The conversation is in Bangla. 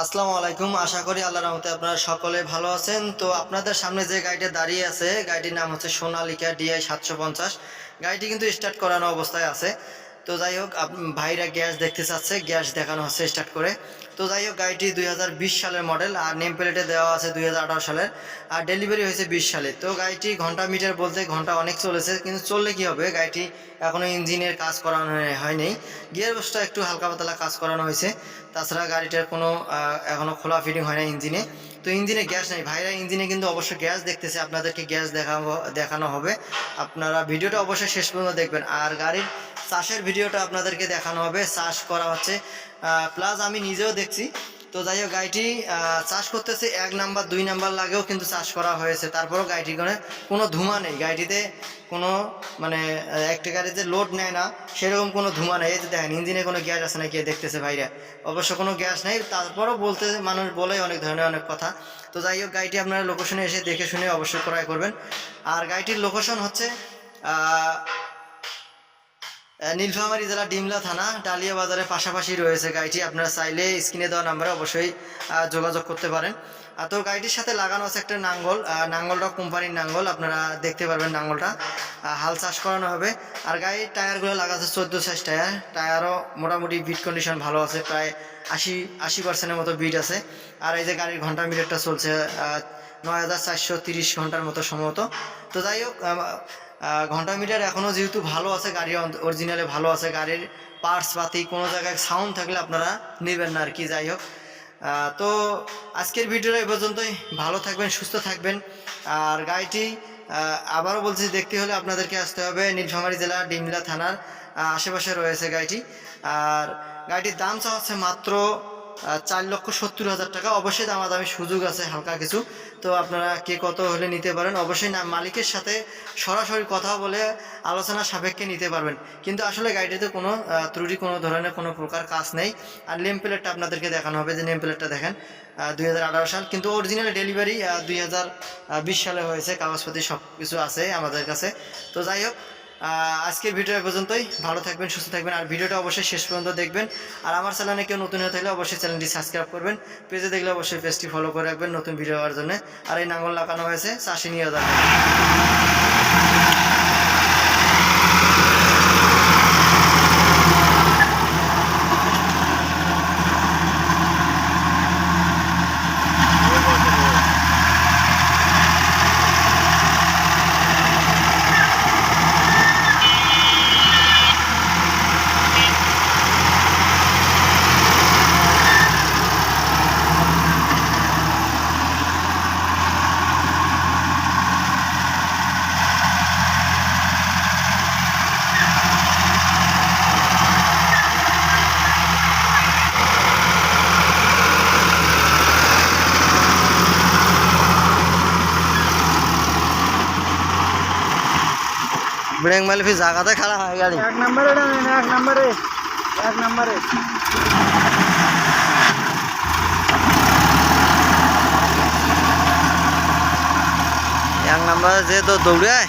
আসসালামু আলাইকুম। আশা করি আল্লাহ রহমতে আপনারা সকলে ভালো আছেন। তো আপনাদের সামনে যে গাড়িটা দাঁড়িয়ে আছে, গাড়িটির নাম হচ্ছে সোনালিকা ডিআই সাতশো পঞ্চাশ। গাড়িটি কিন্তু স্টার্ট করানো অবস্থায় আছে। তো যাই হোক ভাইরা গ্যাস দেখতে চাচ্ছে, গ্যাস দেখানো হচ্ছে স্টার্ট করে। তো যাই হোক, গাড়িটি দুই হাজার বিশ সালের মডেল আর নেম প্লেটে দেওয়া আছে দুই হাজার আঠারো সালের। আর ডেলিভারি হয়েছে বিশ সালে। তো গাড়িটি ঘণ্টা মিটার বলতে ঘণ্টা অনেক চলেছে, কিন্তু চললে কি হবে? গাড়িটি এখনও ইঞ্জিনের কাজ করানো হয়নি গিয়ার বক্সটা একটু হালকা পাতলা কাজ করানো হয়েছে। তাছাড়া গাড়িটার কোনো এখনও খোলা ফিটিং হয় না ইঞ্জিনে। তো ইঞ্জিনে গ্যাস নেই। ভাইরা ইঞ্জিনে কিন্তু অবশ্যই গ্যাস দেখতেছে, আপনাদেরকে গ্যাস দেখাবো, দেখানো হবে। আপনারা ভিডিওটা অবশ্যই শেষ পর্যন্ত দেখবেন। আর গাড়ির চাষের ভিডিওটা আপনাদেরকে দেখানো হবে। চাষ করা হচ্ছে প্লাস আমি নিজেও দেখছি তো যাই হোক, গাড়িটি চাষ করতেছে এক নাম্বার, দুই নাম্বার লাগেও কিন্তু চাষ করা হয়েছে। তারপরেও গাড়িটি করে কোনো ধোঁয়া নেই। গাড়িটিতে কোনো মানে একটা গাড়িতে লোড নেয় না, সেরকম কোনো ধোঁয়া নেই। এই যে দেখেন, ইঞ্জিনে কোনো গ্যাস আছে না নাকি দেখতেছে ভাইরা। অবশ্য কোনো গ্যাস নেই। তারপরও বলতে, মানুষ বলে অনেক ধরনের অনেক কথা। তো যাই হোক, গাড়িটি আপনারা লোকেশনে এসে দেখে শুনে অবশ্যই ক্রয় করবেন। আর গাড়িটির লোকেশন হচ্ছে নীলফামারী জেলা ডিমলা থানা, ডালিয়া বাজারের পাশাপাশি রয়েছে গাড়িটি। আপনারা চাইলে স্ক্রিনে দেওয়া নাম্বারে অবশ্যই যোগাযোগ করতে পারেন। আর তো গাড়িটির সাথে লাগানো আছে একটা নাঙ্গল নাঙ্গলটা কোম্পানির নাঙ্গল। আপনারা দেখতে পারবেন নাঙ্গলটা। হাল চাষ করানো হবে। আর গাড়ির টায়ারগুলো লাগা আছে চোদ্দ সাইজ টায়ার। টায়ারও মোটামুটি বিট কন্ডিশন ভালো আছে, প্রায় আশি আশি পার্সেন্টের মতো বিট আছে। আর এই যে গাড়ির ঘণ্টা মিটারটা চলছে নয় হাজার চারশো তিরিশ ঘণ্টার মতো সম্ভবত। তো যাই হোক ঘণ্টা মিটার এখনও যেহেতু ভালো আছে গাড়ি অরিজিনালে ভালো আছে, গাড়ির পার্টস পাতি কোনো জায়গায় সাউন্ড থাকলে আপনারা নেবেন না আর কি, যাই হোক। তো আজকের ভিডিওটা এই পর্যন্তই। ভালো থাকবেন, সুস্থ থাকবেন। আর গাড়িটি আবারও বলছি, দেখতে হলে আপনাদেরকে আসতে হবে নীলফামারী জেলা, ডিমলা থানার আশেপাশে রয়েছে গাড়িটি। আর গাড়িটির দাম চা হচ্ছে মাত্র চার লক্ষ সত্তর হাজার টাকা। অবশ্যই দামাদামি সুযোগ আছে, হালকা কিছু। তো আপনারা কে কত হলে নিতে পারেন, অবশ্যই না, মালিকের সাথে সরাসরি কথা বলে আলোচনা সাপেক্ষে নিতে পারবেন। কিন্তু আসলে গাড়িটিতে কোনো ত্রুটি, কোনো ধরনের কোনো প্রকার কাজ নেই। আর নেম প্লেটটা আপনাদেরকে দেখানো হবে, যে নেম প্লেটটা দেখেন দুই হাজার আঠারো সাল। কিন্তু অরিজিনাল ডেলিভারি দুই হাজার বিশ সালে হয়েছে কাগজপাতি সব কিছু আছে আমাদের কাছে। তো যাই হোক আজকের ভিডিও পর্যন্তই। ভালো থাকবেন, সুস্থ থাকবেন, আর ভিডিওটা অবশ্যই শেষ পর্যন্ত দেখবেন। আর আমার চ্যানেলে কেউ নতুন হয়ে থাকলে অবশ্যই চ্যানেলটি সাবস্ক্রাইব করবেন। পেজে দেখলে অবশ্যই পেজটি ফলো করে রাখবেন নতুন ভিডিও হওয়ার জন্য। আর এই নাঙ্গল লাগানো হয়েছে, চাষি নিয়ে যাবেন ব্রেক মারলে ফির জায়গাতে খারাপ হয় গাড়ি। এক নম্বরে এক নম্বরে এক নম্বরে। এক নম্বরে যে তো দৌড়ায়